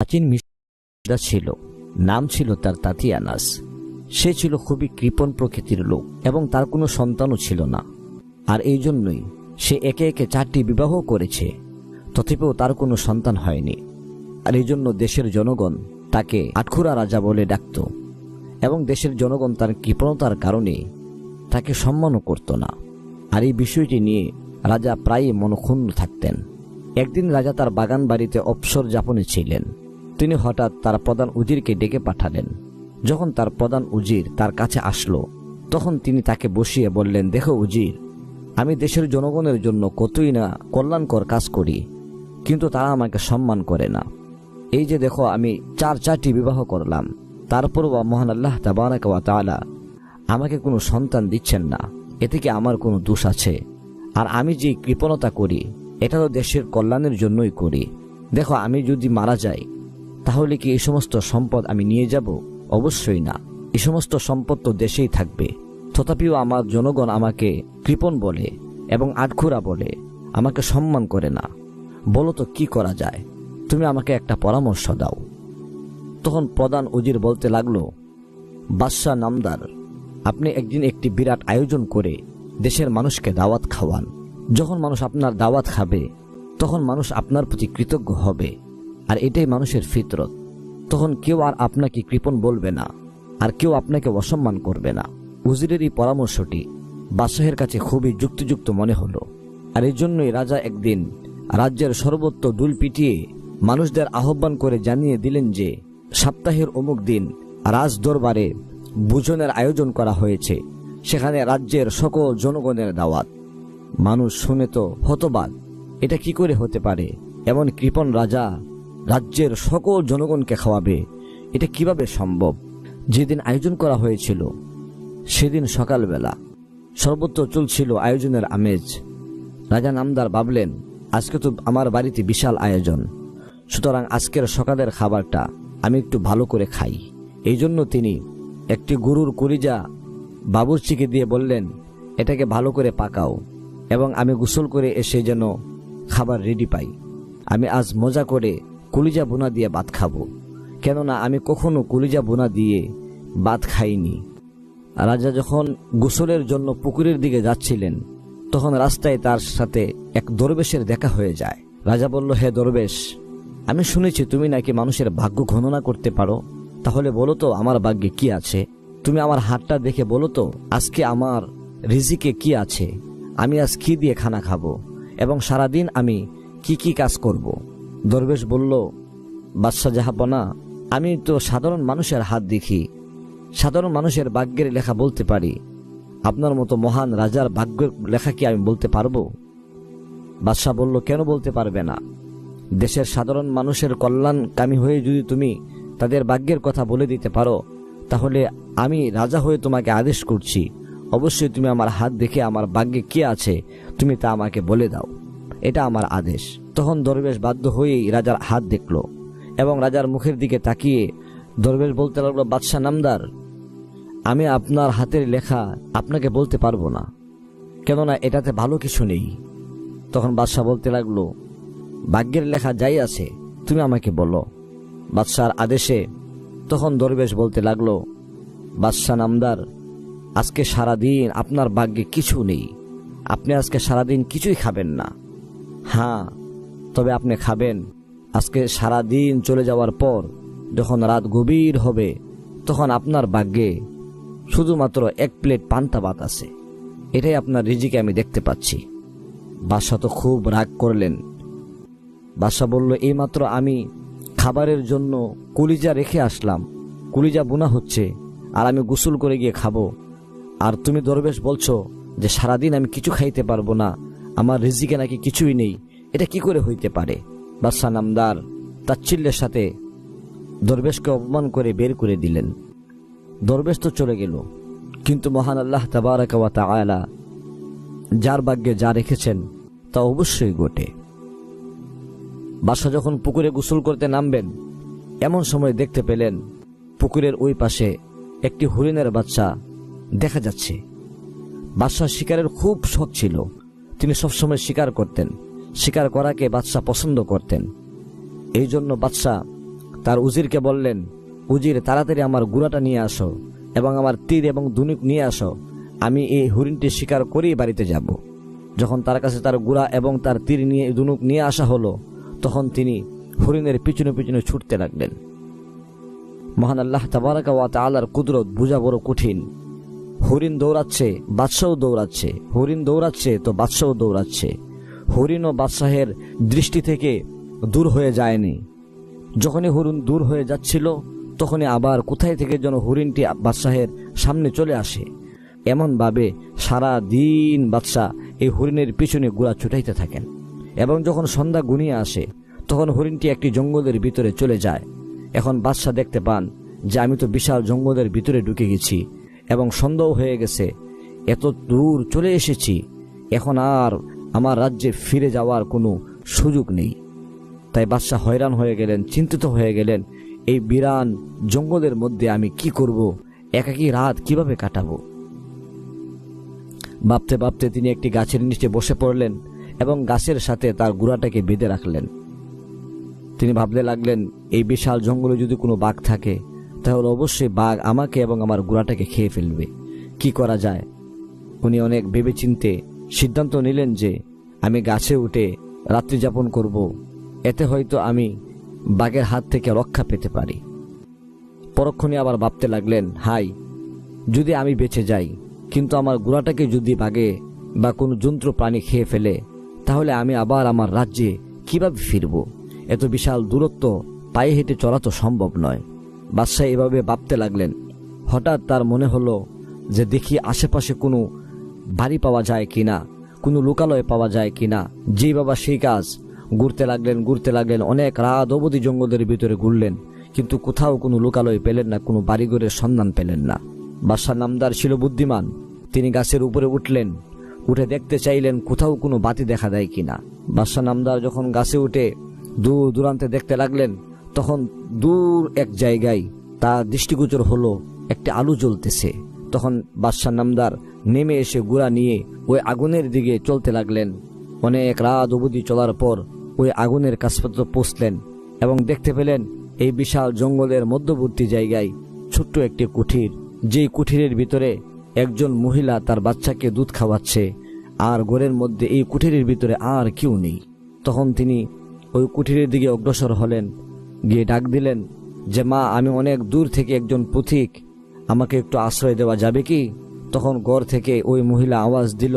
প্রাচীন মিশরা ছিল। নাম ছিল তার তাতিয়ানাস। সে ছিল খুবই কৃপণ প্রকৃতির লোক এবং তার কোনো সন্তানও ছিল না। আর এই জন্যই সে একে একে চারটি বিবাহ করেছে, তথাপিও তার কোনো সন্তান হয়নি। আর এই জন্য দেশের জনগণ তাকে আটখুরা রাজা বলে ডাকত এবং দেশের জনগণ তার কৃপণতার কারণে তাকে সম্মানও করত না। আর এই বিষয়টি নিয়ে রাজা প্রায়ই মনক্ষুণ্ণ থাকতেন। একদিন রাজা তার বাগান বাড়িতে অবসর যাপনে ছিলেন। তিনি হঠাৎ তার প্রধান উজিরকে ডেকে পাঠালেন। যখন তার প্রধান উজির তার কাছে আসলো, তখন তিনি তাকে বসিয়ে বললেন, দেখো উজির, আমি দেশের জনগণের জন্য কতই না কল্যাণকর কাজ করি, কিন্তু তারা আমাকে সম্মান করে না। এই যে দেখো, আমি চার চারটি বিবাহ করলাম, তারপরও মহান আল্লাহ তাবারাক তাআলা আমাকে কোনো সন্তান দিচ্ছেন না, এতে কি আমার কোনো দোষ আছে? আর আমি যে কৃপণতা করি, এটা তো দেশের কল্যাণের জন্যই করি। দেখো, আমি যদি মারা যাই তাহলে কি এই সমস্ত সম্পদ আমি নিয়ে যাব? অবশ্যই না। এই সমস্ত সম্পদ তো দেশেই থাকবে। তথাপিও আমার জনগণ আমাকে কৃপণ বলে এবং আটখুরা বলে, আমাকে সম্মান করে না। বলো তো কি করা যায়? তুমি আমাকে একটা পরামর্শ দাও। তখন প্রধান উজির বলতে লাগল, বাদশাহ নামদার, আপনি একদিন একটি বিরাট আয়োজন করে দেশের মানুষকে দাওয়াত খাওয়ান। যখন মানুষ আপনার দাওয়াত খাবে, তখন মানুষ আপনার প্রতি কৃতজ্ঞ হবে। আর এটাই মানুষের ফিতরত। তখন কেউ আর আপনাকে কৃপণ বলবে না, আর কেউ আপনাকে অসম্মান করবে না। উজিরের এই পরামর্শটি বাদশাহের কাছে খুবই যুক্তিযুক্ত মনে হলো। আর এই জন্যই রাজা একদিন রাজ্যের সর্বত্র দুল পিটিয়ে মানুষদের আহ্বান করে জানিয়ে দিলেন যে, সপ্তাহের অমুক দিন রাজ দরবারে ভোজনের আয়োজন করা হয়েছে। সেখানে রাজ্যের সকল জনগণের দাওয়াত। মানুষ শুনে তো হতবাক, এটা কি করে হতে পারে? এমন কৃপণ রাজা রাজ্যের সকল জনগণকে খাওয়াবে। এটা কীভাবে সম্ভব? যেদিন আয়োজন করা হয়েছিল, সেদিন সকালবেলা সর্বত্র চলছিল আয়োজনের আমেজ। রাজা নামদার ভাবলেন, আজকে তো আমার বাড়িতে বিশাল আয়োজন। সুতরাং আজকের সকালের খাবারটা আমি একটু ভালো করে খাই। এই জন্য তিনি একটি গরুর কলিজা বাবুর্চিকে দিয়ে বললেন, এটাকে ভালো করে পাকাও এবং আমি গোসল করে এসে যেন খাবার রেডি পাই। আমি আজ মজা করে কলিজা বোনা দিয়ে ভাত খাব। কেননা আমি কখনো কলিজা বোনা দিয়ে ভাত খাইনি। রাজা যখন গোসলের জন্য পুকুরের দিকে যাচ্ছিলেন, তখন রাস্তায় তার সাথে এক দরবেশের দেখা হয়ে যায়। রাজা বলল, হে দরবেশ, আমি শুনেছি তুমি নাকি মানুষের ভাগ্য গণনা করতে পারো। তাহলে বলো তো, আমার ভাগ্যে কি আছে? তুমি আমার হাতটা দেখে বলো তো, আজকে আমার রিজিকে কি আছে? আমি আজ কি দিয়ে খানা খাব? এবং সারাদিন আমি কি কি কাজ করব। দরবেশ বলল, বাদশাহ জাহাপনা, আমি তো সাধারণ মানুষের হাত দেখি। সাধারণ মানুষের ভাগ্যের লেখা বলতে পারি। আপনার মতো মহান রাজার ভাগ্যের লেখা কি আমি বলতে পারব? বাদশাহ বলল, কেন বলতে পারবে না? দেশের সাধারণ মানুষের কল্যাণকামী হয়ে যদি তুমি তাদের ভাগ্যের কথা বলে দিতে পারো, তাহলে আমি রাজা হয়ে তোমাকে আদেশ করছি। অবশ্যই তুমি আমার হাত দেখে আমার ভাগ্যে কি আছে, তুমি তা আমাকে বলে দাও। এটা আমার আদেশ। তখন দরবেশ বাধ্য হয়েই রাজার হাত দেখল এবং রাজার মুখের দিকে তাকিয়ে দরবেশ বলতে লাগল, বাদশাহ নামদার, আমি আপনার হাতের লেখা আপনাকে বলতে পারব না, কেননা এটাতে ভালো কিছু নেই। তখন বাদশাহ বলতে লাগল, ভাগ্যের লেখা যাই আছে, তুমি আমাকে বলো। বাদশার আদেশে তখন দরবেশ বলতে লাগল, বাদশাহ নামদার, আজকে সারাদিন আপনার ভাগ্যে কিছু নেই। আপনি আজকে সারাদিন কিছুই খাবেন না। হ্যাঁ তবে আপনি খাবেন। আজকে সারাদিন চলে যাওয়ার পর যখন রাত গভীর হবে, তখন আপনার ভাগ্যে শুধুমাত্র এক প্লেট পান্তা ভাত আছে। এটাই আপনার রিজিকে আমি দেখতে পাচ্ছি। বাদশাহ তো খুব রাগ করলেন। বাদশাহ বলল, এইমাত্র আমি খাবারের জন্য কুলিজা রেখে আসলাম। কুলিজা বোনা হচ্ছে, আর আমি গোসল করে গিয়ে খাব। আর তুমি দরবেশ বলছো যে সারাদিন আমি কিছু খাইতে পারব না। আমার রিজিকে নাকি কিছুই নেই। এটা কি করে হইতে পারে? বাদশাহ নামদার তাচ্ছিল্যের সাথে দরবেশকে অপমান করে বের করে দিলেন। দরবেশ তো চলে গেল, কিন্তু মহান আল্লাহ তাবারাক ওয়া তাআলা যার ভাগ্যে যা রেখেছেন তা অবশ্যই ঘটে। বাদশাহ যখন পুকুরে গোসল করতে নামবেন, এমন সময় দেখতে পেলেন পুকুরের ওই পাশে একটি হরিণের বাচ্চা দেখা যাচ্ছে। বাদশাহ শিকারের খুব শখ ছিল, তিনি সবসময় শিকার করতেন। শিকার করাকে বাদশাহ পছন্দ করতেন। এই জন্য বাদশাহ তার উজিরকে বললেন, উজির, তাড়াতাড়ি আমার গুড়াটা নিয়ে আসো এবং আমার তীর এবং দুনুক নিয়ে আসো। আমি এই হরিণটি শিকার করেই বাড়িতে যাব। যখন তার কাছে তার গুড়া এবং তার তীর নিয়ে দুনুক নিয়ে আসা হলো, তখন তিনি হরিণের পিছনে পিছনে ছুটতে লাগলেন। মহান আল্লাহ তাবারাকা ওয়া তাআলার কুদরত বোঝা বড় কঠিন। হরিণ দৌড়াচ্ছে বাদশাও দৌড়াচ্ছে, হরিণ দৌড়াচ্ছে, তো বাদশাও দৌড়াচ্ছে। হরিণ ও বাদশাহের দৃষ্টি থেকে দূর হয়ে যায়নি। যখনই হরিণ দূর হয়ে যাচ্ছিল, তখনই আবার কোথায় থেকে যেন হরিণটি বাদশাহের সামনে চলে আসে। এমনভাবে সারা দিন বাদশাহ এই হরিণের পিছনে গুড়া ছুটাইতে থাকেন এবং যখন সন্ধ্যা গুনিয়ে আসে, তখন হরিণটি একটি জঙ্গলের ভিতরে চলে যায়। এখন বাদশাহ দেখতে পান যে আমি তো বিশাল জঙ্গলের ভিতরে ঢুকে গেছি এবং সন্দেহ হয়ে গেছে, এত দূর চলে এসেছি, এখন আর আমার রাজ্যে ফিরে যাওয়ার কোনো সুযোগ নেই। তাই বাদশাহ হয়রান হয়ে গেলেন, চিন্তিত হয়ে গেলেন, এই বিরান জঙ্গলের মধ্যে আমি কি করব? একাকী রাত কীভাবে কাটাবো? ভাবতে ভাবতে তিনি একটি গাছের নিচে বসে পড়লেন এবং গাছের সাথে তার গুড়াটাকে বেঁধে রাখলেন। তিনি ভাবতে লাগলেন, এই বিশাল জঙ্গলে যদি কোনো বাঘ থাকে, তাহলে অবশ্যই বাঘ আমাকে এবং আমার গুড়াটাকে খেয়ে ফেলবে। কি করা যায়? উনি অনেক ভেবেচিন্তে সিদ্ধান্ত নিলেন যে আমি গাছে উঠে রাত্রি যাপন করব। এতে হয়তো আমি বাঘের হাত থেকে রক্ষা পেতে পারি। পরক্ষণে আবার ভাবতে লাগলেন, হাই, যদি আমি বেঁচে যাই, কিন্তু আমার গুড়াটাকে যদি বাগে বা কোনো যন্ত্র প্রাণী খেয়ে ফেলে, তাহলে আমি আবার আমার রাজ্যে কীভাবে ফিরব? এত বিশাল দূরত্ব পায়ে হেঁটে চলা তো সম্ভব নয়। বাদশাহ এভাবে ভাবতে লাগলেন। হঠাৎ তার মনে হলো যে দেখি আশেপাশে কোনো বাড়ি পাওয়া যায় কিনা, কোনো লোকালয় পাওয়া যায় কিনা, যেই বাবা সেই কাজ। ঘুরতে লাগলেন ঘুরতে লাগলেন, অনেক রাত অবধি জঙ্গলের ভিতরে ঘুরলেন, কিন্তু কোথাও কোনো লোকালয় পেলেন না, কোনো বাড়িঘরের সন্ধান পেলেন না। বাদশাহ নামদার ছিল বুদ্ধিমান, তিনি গাছের উপরে উঠলেন, উঠে দেখতে চাইলেন কোথাও কোনো বাতি দেখা দেয় কিনা। বাদশাহ নামদার যখন গাছে উঠে দূর দূরান্তে দেখতে লাগলেন, তখন দূর এক জায়গায় তার দৃষ্টিগোচর হলো, একটি আলু জ্বলতেছে। তখন বাদশাহ নামদার নেমে এসে গুড়া নিয়ে ওই আগুনের দিকে চলতে লাগলেন। অনেক রাত অবধি চলার পর ওই আগুনের কাছপত্র পৌঁছলেন এবং দেখতে পেলেন এই বিশাল জঙ্গলের মধ্যবর্তী জায়গায় ছোট্ট একটি কুঠির। যেই কুঠিরের ভিতরে একজন মহিলা তার বাচ্চাকে দুধ খাওয়াচ্ছে আর ঘরের মধ্যে এই কুঠিরের ভিতরে আর কেউ নেই। তখন তিনি ওই কুঠিরের দিকে অগ্রসর হলেন, গিয়ে ডাক দিলেন যে, মা, আমি অনেক দূর থেকে একজন পথিক আমাকে একটু আশ্রয় দেওয়া যাবে কি? তখন ঘর থেকে ওই মহিলা আওয়াজ দিল,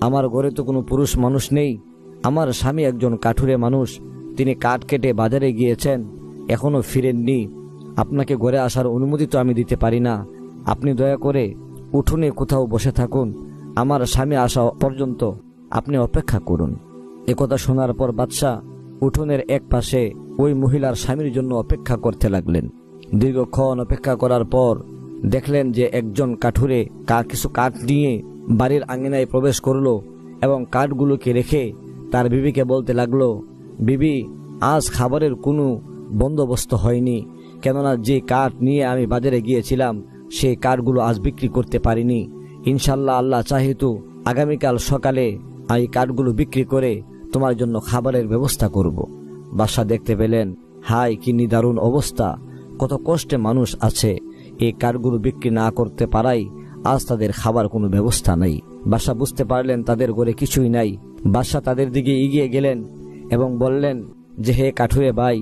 আমার ঘরে তো কোনো পুরুষ মানুষ নেই। আমার স্বামী একজন কাঠুরে মানুষ। তিনি কাঠ কেটে বাজারে গিয়েছেন এখনও ফিরেননি। আপনাকে ঘরে আসার অনুমতি তো আমি দিতে পারি না। আপনি দয়া করে উঠোনে কোথাও বসে থাকুন। আমার স্বামী আসা পর্যন্ত আপনি অপেক্ষা করুন। একথা শোনার পর বাদশাহ উঠোনের এক পাশে ওই মহিলার স্বামীর জন্য অপেক্ষা করতে লাগলেন। দীর্ঘক্ষণ অপেক্ষা করার পর দেখলেন যে একজন কাঠুরে কা, কিছু কাঠ নিয়ে বাড়ির আঙিনায় প্রবেশ করল এবং কাঠগুলোকে রেখে তার বিবিকে বলতে লাগল, বিবি, আজ খাবারের কোনো বন্দোবস্ত হয়নি। কেননা যে কাঠ নিয়ে আমি বাজারে গিয়েছিলাম সেই কাঠগুলো আজ বিক্রি করতে পারিনি। ইনশাল্লাহ আল্লাহ চাহিতু, আগামীকাল সকালে এই কাঠগুলো বিক্রি করে তোমার জন্য খাবারের ব্যবস্থা করব। বাসা দেখতে পেলেন হাই কি নিদারুণ অবস্থা! কত কষ্টে মানুষ আছে। এই কাঠগুলো বিক্রি না করতে পারাই আজ তাদের খাবার কোনো ব্যবস্থা নেই। বাসা বুঝতে পারলেন তাদের ঘরে কিছুই নাই। বাসা তাদের দিকে এগিয়ে গেলেন এবং বললেন, যে হে কাঠুরে ভাই,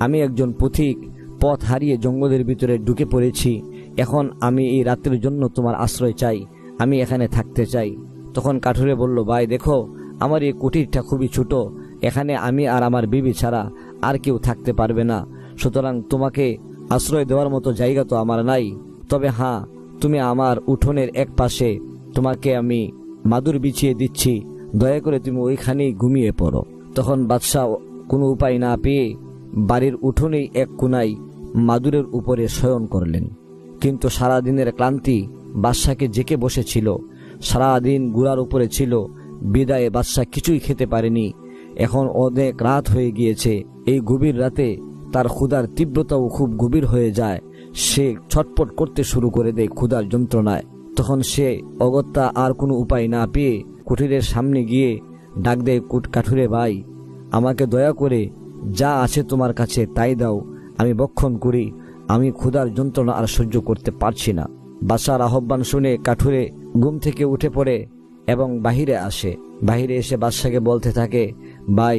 আমি একজন পথিক, পথ হারিয়ে জঙ্গলের ভিতরে ঢুকে পড়েছি। এখন আমি এই রাত্রের জন্য তোমার আশ্রয় চাই, আমি এখানে থাকতে চাই। তখন কাঠুরে বলল, ভাই, দেখো, আমার এই কুটিরটা খুবই ছোট। এখানে আমি আর আমার বিবি ছাড়া আর কেউ থাকতে পারবে না। সুতরাং তোমাকে আশ্রয় দেওয়ার মতো জায়গা তো আমার নাই। তবে হ্যাঁ তুমি আমার উঠোনের এক পাশে। তোমাকে আমি মাদুর বিছিয়ে দিচ্ছি। দয়া করে তুমি ওইখানেই ঘুমিয়ে পড়ো। তখন বাদশাহ কোনো উপায় না পেয়ে বাড়ির উঠোনেই এক কোনায় মাদুরের উপরে শয়ন করলেন। কিন্তু সারাদিনের ক্লান্তি বাদশাকে জেকে বসেছিল। সারাদিন গুড়ার উপরে ছিল। বিদায়ে বাদশাহ কিছুই খেতে পারেনি। এখন অনেক রাত হয়ে গিয়েছে। এই গভীর রাতে তার ক্ষুধার তীব্রতাও খুব গভীর হয়ে যায়। সে ছটপট করতে শুরু করে দেয় ক্ষুধার যন্ত্রণায়। তখন সে অগত্যা আর কোনো উপায় না পেয়ে কুঠিরের সামনে গিয়ে ডাক দেয়, কুট কাঠুরে ভাই, আমাকে দয়া করে যা আছে তোমার কাছে তাই দাও। আমি বক্ষণ করি, আমি ক্ষুধার যন্ত্রণা আর সহ্য করতে পারছি না। বাসার আহ্বান শুনে কাঠুরে ঘুম থেকে উঠে পড়ে এবং বাহিরে আসে। বাহিরে এসে বাদশাকে বলতে থাকে, ভাই,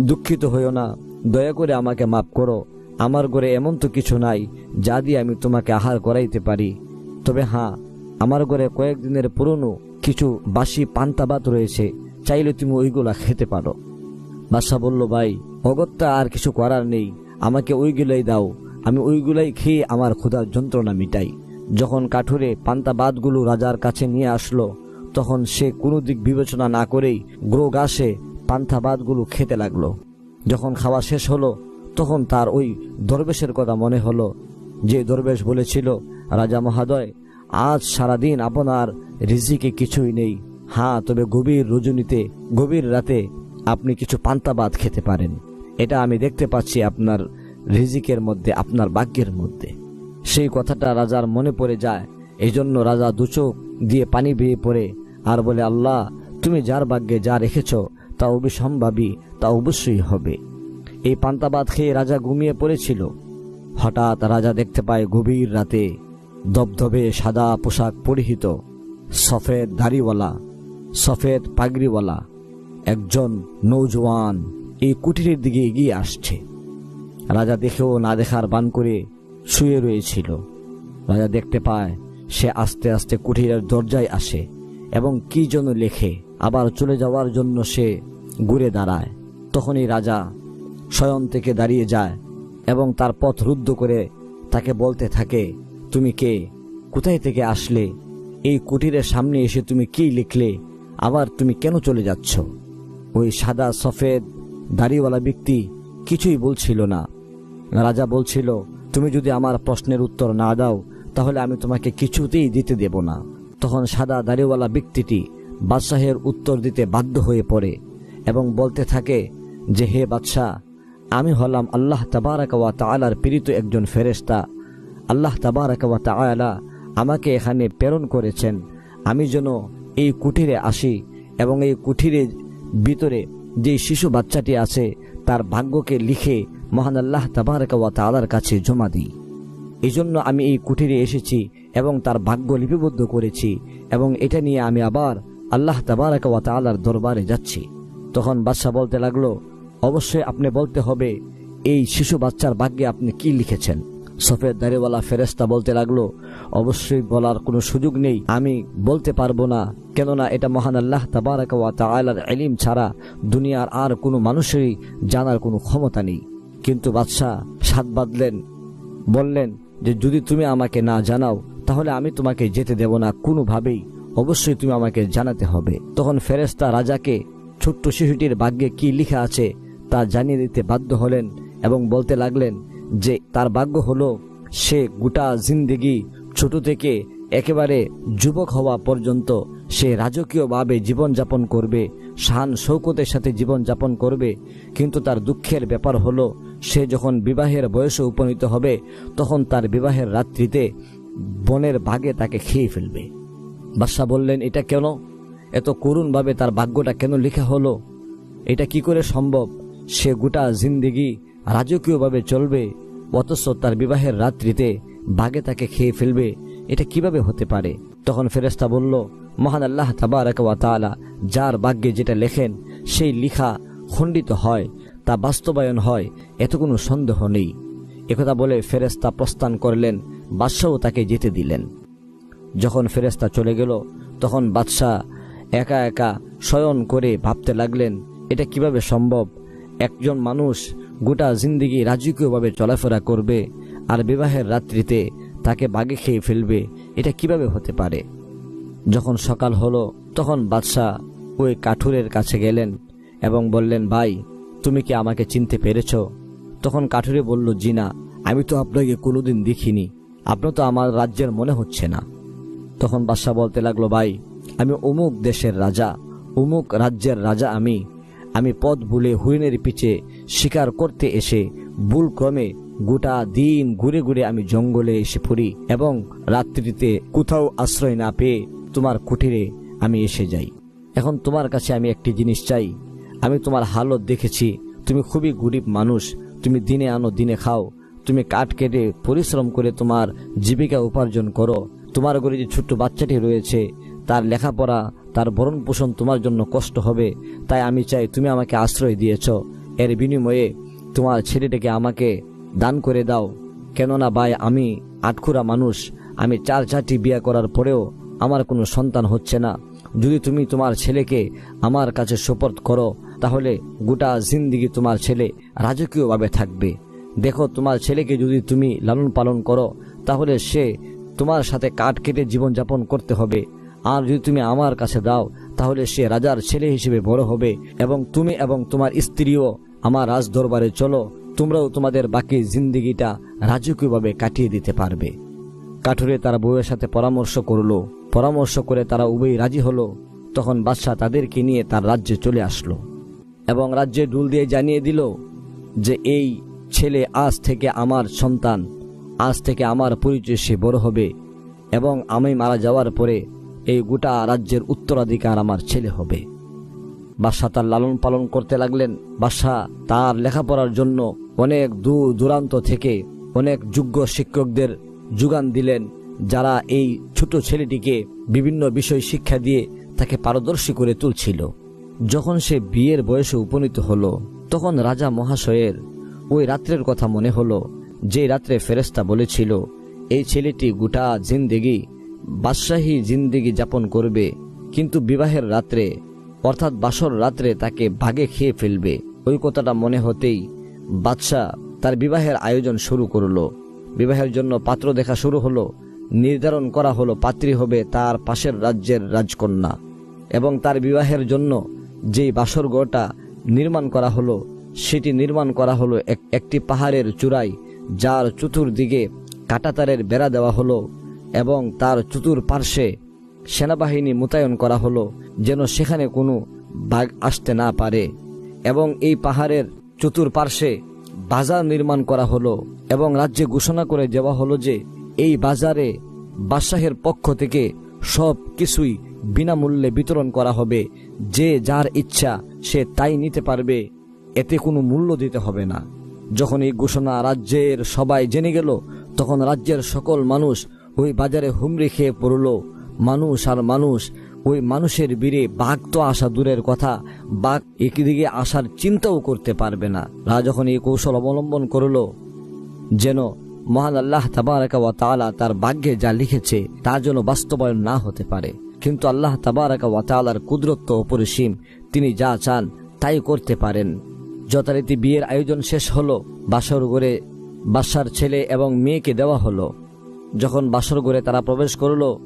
দুঃখিত হইও না দয়া করে আমাকে মাফ করো। আমার ঘরে এমন তো কিছু নাই যা দিয়ে আমি তোমাকে আহার করাইতে পারি। তবে হ্যাঁ আমার ঘরে কয়েকদিনের পুরনো কিছু বাসি পান্তা ভাত রয়েছে, চাইলে তুমি ওইগুলা খেতে পারো। বাদশাহ বলল, ভাই, অগত্যা আর কিছু করার নেই। আমাকে ওইগুলাই দাও। আমি ওইগুলাই খেয়ে আমার ক্ষুধার যন্ত্রণা মিটাই। যখন কাঠুরে পান্তা বাদগুলো রাজার কাছে নিয়ে আসলো, তখন সে কোনো দিক বিবেচনা না করেই গ্রো গাছে পান্তা বাদগুলো খেতে লাগল। যখন খাওয়া শেষ হলো, তখন তার ওই দরবেশের কথা মনে হলো, যে দরবেশ বলেছিল, রাজা মহাদয়, আজ সারাদিন আপনার রিজিকে কিছুই নেই। হ্যাঁ তবে গভীর রজনীতে, গভীর রাতে আপনি কিছু পান্তাবাদ খেতে পারেন। এটা আমি দেখতে পাচ্ছি আপনার রিজিকের মধ্যে, আপনার ভাগ্যের মধ্যে। সেই কথাটা রাজার মনে পড়ে যায়। এই জন্য রাজা দুচোখ দিয়ে পানি বেয়ে পড়ে, আর বলে, আল্লাহ, তুমি যার ভাগ্যে যা রেখেছ তা অবিসম্ভাবী তা অবশ্যই হবে। এই পান্তাবাদ খেয়ে রাজা ঘুমিয়ে পড়েছিল। হঠাৎ রাজা দেখতে পায় গভীর রাতে দবধবে সাদা পোশাক পরিহিত, সফেদ দাড়িওয়ালা, সফেদ পাগড়িওয়ালা, একজন নৌজওয়ান এই কুটিরের দিকে এগিয়ে আসছে। রাজা দেখেও না দেখার বান করে শুয়ে রয়েছিল। রাজা দেখতে পায় সে আস্তে আস্তে কুটিরের দরজায় আসে এবং কি যেন লেখে। আবার চলে যাওয়ার জন্য সে ঘুরে দাঁড়ায়। তখনই রাজা স্বয়ং থেকে দাঁড়িয়ে যায় এবং তার পথ রুদ্ধ করে তাকে বলতে থাকে, তুমি কে? কোথায় থেকে আসলে? এই কুটিরের সামনে এসে তুমি কি লিখলে? আবার তুমি কেন চলে যাচ্ছ? ওই সাদা সফেদ দাড়িওয়ালা ব্যক্তি কিছুই বলছিল না। রাজা বলছিল, তুমি যদি আমার প্রশ্নের উত্তর না দাও, তাহলে আমি তোমাকে কিছুতেই দিতে দেব না। তখন সাদা দাড়িওয়ালা ব্যক্তিটি বাদশাহের উত্তর দিতে বাধ্য হয়ে পড়ে এবং বলতে থাকে যে, হে বাদশাহ, আমি হলাম আল্লাহ তাবারাক ওয়া তাআলার প্রেরিত একজন ফেরেশতা। আল্লাহ তাবারাক ওয়া তাআলা আমাকে এখানে প্রেরণ করেছেন। আমি যেন এই কুঠিরে আসি এবং এই কুঠিরের ভিতরে যে শিশু বাচ্চাটি আছে, তার ভাগ্যকে লিখে মহান আল্লাহ তাবারাক ওয়া তাআলার কাছে জমা দিই। এই জন্য আমি এই কুঠিরে এসেছি এবং তার ভাগ্য লিপিবদ্ধ করেছি এবং এটা নিয়ে আমি আবার আল্লাহ তাবারাক ওয়া তাআলার দরবারে যাচ্ছি। তখন বাদশাহ বলতে লাগল, অবশ্যই আপনি বলতে হবে, এই শিশু বাচ্চার ভাগ্যে আপনি কি লিখেছেন? সফেদ দাড়িওয়ালা ফেরেস্তা বলতে লাগল, অবশ্যই বলার কোনো সুযোগ নেই, আমি বলতে পারব না। কেননা এটা মহান আল্লাহ তাবারাক ওয়া তাআলার এলিম ছাড়া দুনিয়ার আর কোনো মানুষেরই জানার কোনো ক্ষমতা নেই। কিন্তু বাদশাহ সাত বাঁধলেন, বললেন যে, যদি তুমি আমাকে না জানাও, তাহলে আমি তোমাকে যেতে দেব না কোনোভাবেই। অবশ্যই তুমি আমাকে জানাতে হবে। তখন ফেরেস্তা রাজাকে ছোট্ট শিশুটির ভাগ্যে কি লেখা আছে তা জানিয়ে দিতে বাধ্য হলেন এবং বলতে লাগলেন যে, তার ভাগ্য হলো সে গোটা জিন্দেগি ছোট থেকে একেবারে যুবক হওয়া পর্যন্ত সে রাজকীয়ভাবে জীবনযাপন করবে, শান শৌকতের সাথে জীবনযাপন করবে। কিন্তু তার দুঃখের ব্যাপার হলো, সে যখন বিবাহের বয়সে উপনীত হবে, তখন তার বিবাহের রাত্রিতে বনের ভাগে তাকে খেয়ে ফেলবে। বাদশাহ বললেন, এটা কেন? এত করুণভাবে তার ভাগ্যটা কেন লেখা হলো? এটা কি করে সম্ভব? সে গোটা জিন্দিগি রাজকীয়ভাবে চলবে, অথচ তার বিবাহের রাত্রিতে বাঘে তাকে খেয়ে ফেলবে। এটা কীভাবে হতে পারে? তখন ফেরেস্তা বলল, মহান আল্লাহ তাবারাকা তাআলা যার ভাগ্যে যেটা লেখেন, সেই লিখা খণ্ডিত হয়, তা বাস্তবায়ন হয়, এত কোনো সন্দেহ নেই। একথা বলে ফেরেস্তা প্রস্থান করলেন, বাদশাহও তাকে যেতে দিলেন। যখন ফেরেস্তা চলে গেল, তখন বাদশাহ একা একা শয়ন করে ভাবতে লাগলেন, এটা কীভাবে সম্ভব? একজন মানুষ গোটা জিন্দিগি রাজকীয়ভাবে চলাফেরা করবে আর বিবাহের রাত্রিতে তাকে বাগে খেয়ে ফেলবে, এটা কীভাবে হতে পারে? যখন সকাল হলো, তখন বাদশাহ ওই কাঠুরের কাছে গেলেন এবং বললেন, ভাই, তুমি কি আমাকে চিনতে পেরেছ? তখন কাঠুরে বলল জিনা আমি তো আপনাকে কোনোদিন দেখিনি। আপনার তো আমার রাজ্যের মনে হচ্ছে না। তখন বাদশাহ বলতে লাগল, ভাই, আমি অমুক দেশের রাজা, অমুক রাজ্যের রাজা আমি। আমি পথ ভুলে হুইনের পিছে শিকার করতে এসে ভুল ক্রমে গোটা দিন ঘুরে ঘুরে আমি জঙ্গলে এসে পড়ি এবং রাত্রিতে কোথাও আশ্রয় না পেয়ে তোমার কুটিরে আমি এসে যাই। এখন তোমার কাছে আমি একটি জিনিস চাই। আমি তোমার হালত দেখেছি। তুমি খুবই গরিব মানুষ। তুমি দিনে আনো দিনে খাও। তুমি কাঠ কেটে পরিশ্রম করে তোমার জীবিকা উপার্জন করো। তোমার ঘরে যে ছোট্ট বাচ্চাটি রয়েছে, তার লেখাপড়া, তার ভরণ পোষণ তোমার জন্য কষ্ট হবে। তাই আমি চাই তুমি আমাকে আশ্রয় দিয়েছ। এর বিনিময়ে তোমার ছেলেটাকে আমাকে দান করে দাও। কেননা ভাই, আমি আটখুরা মানুষ। আমি চার চারটি বিয়ে করার পরেও আমার কোনো সন্তান হচ্ছে না। যদি তুমি তোমার ছেলেকে আমার কাছে সোপর্দ করো, তাহলে গোটা জিন্দিগি তোমার ছেলে রাজকীয়ভাবে থাকবে। দেখো, তোমার ছেলেকে যদি তুমি লালন পালন করো, তাহলে সে তোমার সাথে কাঠ কেটে জীবনযাপন করতে হবে। আর যদি তুমি আমার কাছে দাও, তাহলে সে রাজার ছেলে হিসেবে বড় হবে এবং তুমি এবং তোমার স্ত্রীও আমার রাজ দরবারে চলো, তোমরাও তোমাদের বাকি জিন্দিগিটা রাজকীয়ভাবে কাটিয়ে দিতে পারবে। কাঠুরে তার বউয়ের সাথে পরামর্শ করল। পরামর্শ করে তারা উভয়ই রাজি হলো। তখন বাদশাহ তাদেরকে নিয়ে তার রাজ্যে চলে আসলো এবং রাজ্যে ডুল দিয়ে জানিয়ে দিল যে, এই ছেলে আজ থেকে আমার সন্তান। আজ থেকে আমার পরিচয় সে বড় হবে এবং আমি মারা যাওয়ার পরে এই গোটা রাজ্যের উত্তরাধিকার আমার ছেলে হবে। বাদশাহ তার লালন পালন করতে লাগলেন। বাদশাহ তার লেখাপড়ার জন্য অনেক দূর দূরান্ত থেকে অনেক যোগ্য শিক্ষকদের যোগান দিলেন, যারা এই ছোট ছেলেটিকে বিভিন্ন বিষয় শিক্ষা দিয়ে তাকে পারদর্শী করে তুলছিল। যখন সে বিয়ের বয়সে উপনীত হলো, তখন রাজা মহাশয়ের ওই রাত্রের কথা মনে হলো। যে রাত্রে ফেরেস্তা বলেছিল এই ছেলেটি গোটা জিন্দেগি, বাদশাহী জিন্দেগি যাপন করবে, কিন্তু বিবাহের রাত্রে, অর্থাৎ বাসর রাত্রে তাকে ভাগে খেয়ে ফেলবে। ওই কথাটা মনে হতেই বাদশাহ তার বিবাহের আয়োজন শুরু করল। বিবাহের জন্য পাত্র দেখা শুরু হলো, নির্ধারণ করা হলো পাত্রী হবে তার পাশের রাজ্যের রাজকন্যা। এবং তার বিবাহের জন্য যেই বাসরগড়টা নির্মাণ করা হলো, সেটি নির্মাণ করা হলো এক- একটি পাহাড়ের চূড়ায় যার চতুর্দিকে কাটাতারের বেড়া দেওয়া হলো এবং তার চতুর পার্শ্বে সেনাবাহিনী মোতায়েন করা হলো যেন সেখানে কোনো বাঘ আসতে না পারে এবং এই পাহাড়ের চতুর্পার্শ্বে বাজার নির্মাণ করা হলো এবং রাজ্যে ঘোষণা করে দেওয়া হলো যে এই বাজারে বাদশাহের পক্ষ থেকে সব কিছুই বিনামূল্যে বিতরণ করা হবে। যে যার ইচ্ছা সে তাই নিতে পারবে, এতে কোনো মূল্য দিতে হবে না। যখন এই ঘোষণা রাজ্যের সবাই জেনে গেল, তখন রাজ্যের সকল মানুষ ওই বাজারে হুমড়ি খেয়ে পড়ল। মানুষ আর মানুষ, ওই মানুষের বীরে বাঘ তো আসা দূরের কথা, বাঘ একদিকে আসার চিন্তাও করতে পারবে না। রা যখন এই কৌশল অবলম্বন করল, যেন মহান আল্লাহ তাবারাকা ওয়া তাআলা তার ভাগ্যে যা লিখেছে, তা যেন বাস্তবায়ন না হতে পারে। কিন্তু আল্লাহ তাবারাকা ওয়া তাআলার কুদরত অপরিসীম, তিনি যা চান তাই করতে পারেন। যথারীতি বিয়ের আয়োজন শেষ হলো, বাসর ঘরে বাসার ছেলে এবং মেয়েকে দেওয়া হলো। যখন বাসর ঘরে তারা প্রবেশ করল,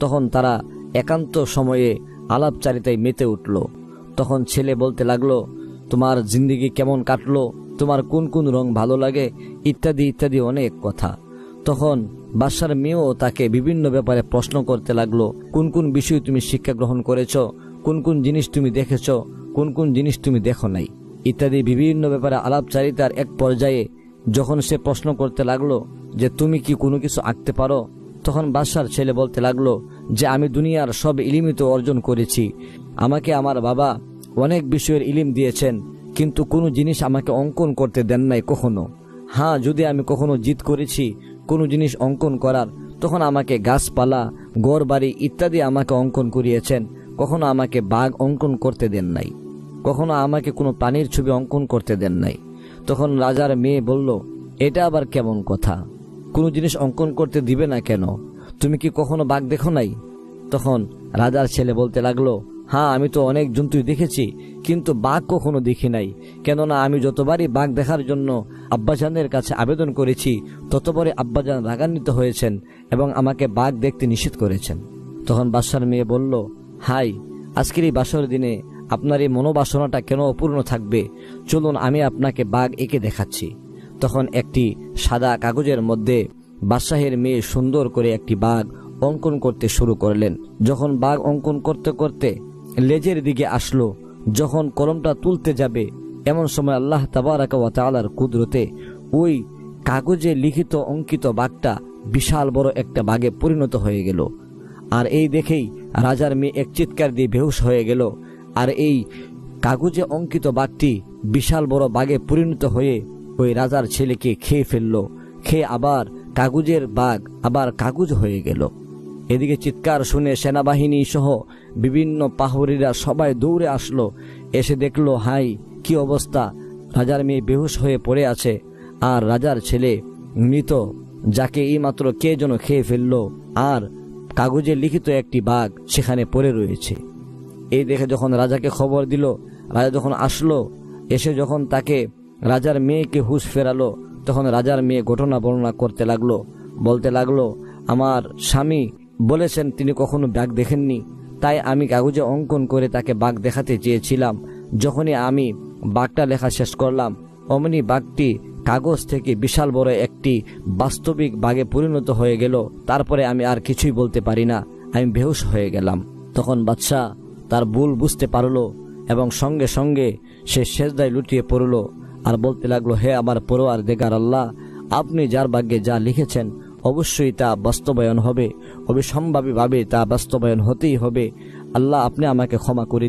তখন তারা একান্ত সময়ে আলাপচারিতায় মেতে উঠল। তখন ছেলে বলতে লাগল, তোমার জিন্দিগি কেমন কাটলো? তোমার কোন কোন রং ভালো লাগে? ইত্যাদি ইত্যাদি অনেক কথা। তখন বাসার মেয়েও তাকে বিভিন্ন ব্যাপারে প্রশ্ন করতে লাগল, কোন কোন বিষয় তুমি শিক্ষা গ্রহণ করেছ? কোন কোন জিনিস তুমি দেখেছ? কোন কোন জিনিস তুমি দেখো নাই? ইত্যাদি বিভিন্ন ব্যাপারে আলাপচারিতার এক পর্যায়ে যখন সে প্রশ্ন করতে লাগল যে তুমি কি কোনো কিছু আঁকতে পারো, তখন বাদশার ছেলে বলতে লাগল যে আমি দুনিয়ার সব ইলিমই তো অর্জন করেছি। আমাকে আমার বাবা অনেক বিষয়ের ইলিম দিয়েছেন, কিন্তু কোনো জিনিস আমাকে অঙ্কন করতে দেন নাই কখনো। হ্যাঁ যদি আমি কখনো জিত করেছি, কোনো জিনিস অঙ্কন করার, তখন আমাকে গাছপালা গড় বাড়ি ইত্যাদি আমাকে অঙ্কন করিয়েছেন, কখনো আমাকে বাঘ অঙ্কন করতে দেন নাই। কখনো আমাকে কোনো প্রাণীর ছবি অঙ্কন করতে দেন নাই। তখন রাজার মেয়ে বলল, এটা আবার কেমন কথা? কোনো জিনিস অঙ্কন করতে দিবে না কেন? তুমি কি কখনো বাঘ দেখো নাই? তখন রাজার ছেলে বলতে লাগল হ্যাঁ আমি তো অনেক জন্তুই দেখেছি, কিন্তু বাঘ কখনো দেখি নাই। কেননা আমি যতবারই বাঘ দেখার জন্য আব্বাজানের কাছে আবেদন করেছি, ততবারই আব্বাজান রাগান্বিত হয়েছেন এবং আমাকে বাঘ দেখতে নিষেধ করেছেন। তখন বাদশার মেয়ে বলল, হাই, আজকের এই বাসর দিনে আপনার এই মনোবাসনাটা কেন অপূর্ণ থাকবে? চলুন আমি আপনাকে বাঘ এঁকে দেখাচ্ছি। তখন একটি সাদা কাগজের মধ্যে বাদশাহের মেয়ে সুন্দর করে একটি বাঘ অঙ্কন করতে শুরু করলেন। যখন বাঘ অঙ্কন করতে করতে লেজের দিকে আসলো, যখন কলমটা তুলতে যাবে, এমন সময় আল্লাহ তাবারাকা ওয়া তাআলার কুদরতে ওই কাগজে লিখিত অঙ্কিত বাঘটা বিশাল বড় একটা বাঘে পরিণত হয়ে গেল। আর এই দেখেই রাজার মেয়ে এক চিৎকার দিয়ে বেহুশ হয়ে গেল। আর এই কাগজে অঙ্কিত বাঘটি বিশাল বড় বাঘে পরিণত হয়ে ওই রাজার ছেলেকে খেয়ে ফেলল। খেয়ে আবার কাগজের বাঘ আবার কাগজ হয়ে গেল। এদিকে চিৎকার শুনে সেনাবাহিনী সহ বিভিন্ন পাহরিরা সবাই দৌড়ে আসলো। এসে দেখল, হাই, কি অবস্থা? রাজার মেয়ে বেহুশ হয়ে পড়ে আছে আর রাজার ছেলে মৃত, যাকে এইমাত্র কে যেন খেয়ে ফেলল। আর কাগজে লিখিত একটি বাঘ সেখানে পড়ে রয়েছে। এই দেখে যখন রাজাকে খবর দিল, রাজা যখন আসলো, এসে যখন তাকে রাজার মেয়েকে হুশ ফেরালো, তখন রাজার মেয়ে ঘটনা বর্ণনা করতে লাগল। বলতে লাগল, আমার স্বামী বলেছেন তিনি কখনো বাঘ দেখেননি, তাই আমি কাগজে অঙ্কন করে তাকে বাঘ দেখাতে চেয়েছিলাম। যখনই আমি বাঘটা লেখা শেষ করলাম, অমনি বাঘটি কাগজ থেকে বিশাল বড় একটি বাস্তবিক বাঘে পরিণত হয়ে গেল। তারপরে আমি আর কিছুই বলতে পারি না। আমি বেহুশ হয়ে গেলাম। তখন বাদশাহ তার ভুল বুঝতে পারল এবং সঙ্গে সঙ্গে সে সেজদায় লুটিয়ে পড়ল আর বলতে লাগল, হে আমার পরোয়ার দেগার আল্লাহ, আপনি যার ভাগ্যে যা লিখেছেন অবশ্যই তা বাস্তবায়ন হবে। অবিসম্ভাবীভাবে তা বাস্তবায়ন হতেই হবে। আল্লাহ, আপনি আমাকে ক্ষমা করে